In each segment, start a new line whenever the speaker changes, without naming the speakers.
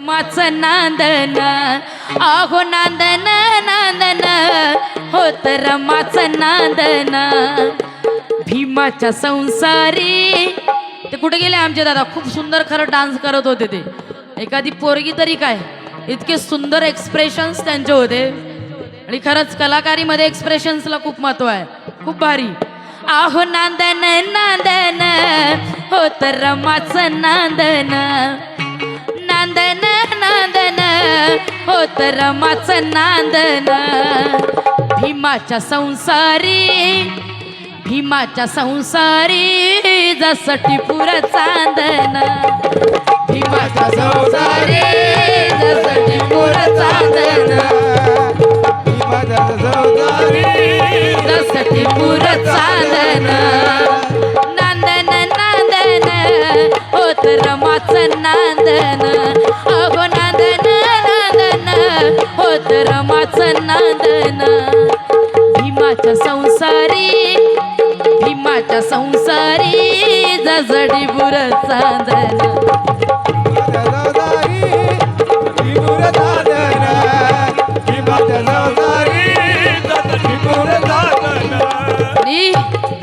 माच नांदन आहो नांदन नांदन हो तर माच नांदन. भीमाच्या संसारी. ते कुठे गेले आमचे दादा? खूप सुंदर खरं डान्स करत होते ते. एखादी पोरगी तरी काय? इतके सुंदर एक्सप्रेशन्स त्यांचे होते. आणि खरंच कलाकारीमध्ये एक्सप्रेशन्सला खूप महत्त्व आहे. खूप भारी. आहो नांदन नांदन हो तर माच नांदन. नांदन हो तर माच नांदन. भीमाच्या संसारी भीमाच्या संसारी जसं टिपूर चांदन. भीमाच्या संसारी जसं टिपूर चांदन. जसं टिपूर चांदन. नांदन नांदन. हो तर माच नांदन. भीमाच्या संसारी भीमाच्या संसारी जजडी बुर साधन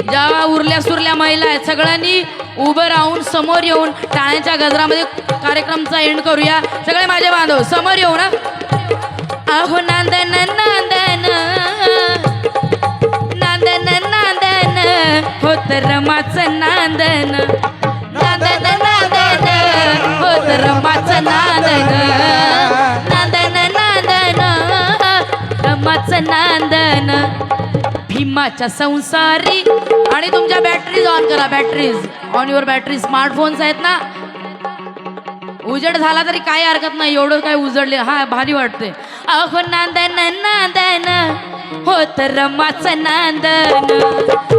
ज्या उरल्या सुरल्या महिला आहेत सगळ्यांनी उभं राहून समोर येऊन टाळ्यांच्या गजरामध्ये कार्यक्रमचा एंड करूया. सगळे माझे बांधव समोर येऊ ना अहो नांदन नांदन. होत रमाच नांदन. नांदन नांदन. होत रमाच नांदन. नांदन नांदन. रमाच नांदन. भीमाच्या संसारी. आणि तुमच्या बॅटरीज ऑन करा batteries on your battery smartphones आहेत ना? उजड झाला तरी काही हरकत नाही. एवढं काय उजडले. हा भारी वाटते अहो नांदन नांदन. हो तर रमाच नांदन.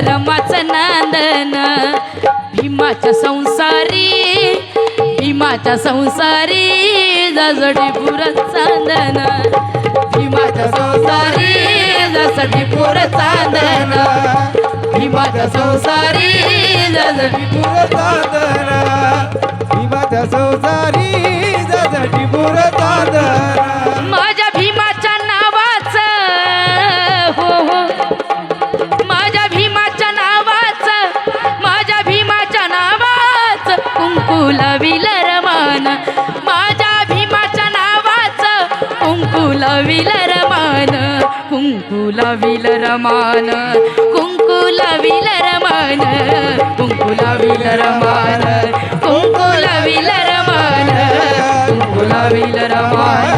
रमाच नांदन. भीमाच्या संसारी भीमाच्या संसारी जजडी पुरत चांदन. भीमाच्या संसारी जसडी पुरत चांदन. भीमाच्या संसारी जजडी
संसारी विल रमण
माझ्या भीमाच्या नावाचं कुंकुल विलर रमण कुंकुल विलर रमान कुंकुल विलर रमण कुंकुल विलर रमान कुंकुल विलर रमण कुंकुल विलर रमान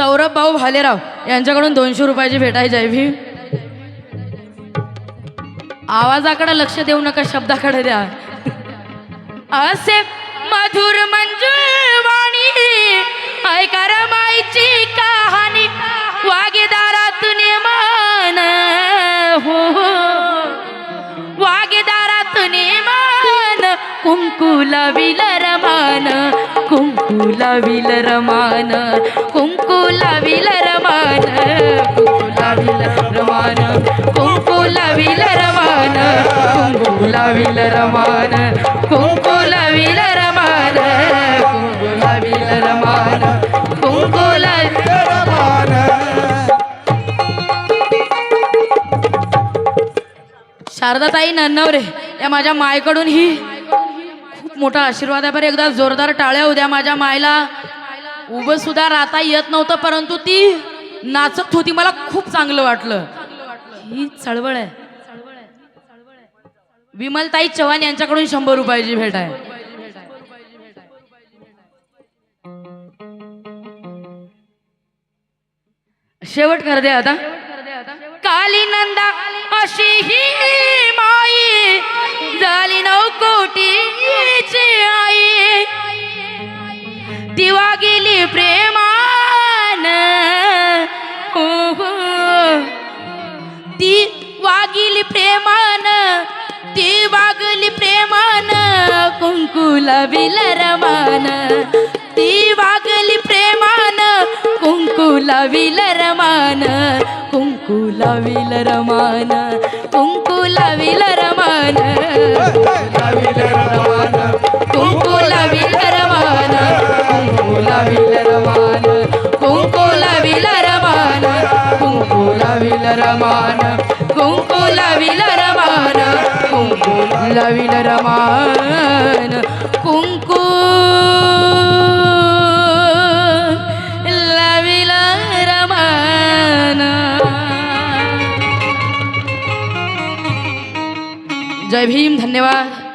सौरभ भाऊ भालेराव यांच्याकडून दोनशे रुपयाची भेटायची आहे भी आवाजाकडे लक्ष देऊ नका शब्दाकडे द्या. असे मधुर वाणी ऐका रमाईची कहाणी वागेदारातून मान. हो, हो. वागेदारातून मान. कुंकुला विलरमान कुंकुला लाविल रमान कुंकू लाविल रमान कुंकू रमान कुंकू लाविल रमान कुंकू लाविल रमान कुंकू लाविल रमान शारदाताई नन्नवरे या माझ्या मायकडून ही खूप मोठा आशीर्वाद आहे. बरं एकदा जोरदार टाळ्या उद्या माझ्या मायला. उभं सुद्धा राहता येत नव्हतं परंतु ती नाचत होती. मला खूप चांगलं वाटलं. ही चळवळ आहे. विमलताई चव्हाण यांच्याकडून शंभर रुपयाची भेट आहे. शेवट कर दे आता. काली नंदा अशी ही माई विलरमान ती वागली प्रेमान कुंकुला विलरमान कुंकुला विलरमान कुंकुला विलरमान कुंकुला विलरमान कुंकुला विलरमान कुंकुला विलरमान कुंकुला विलरमान कुंकुला विलरमान लविल रमान कुंकू. लविल रमान. जय भीम धन्यवाद.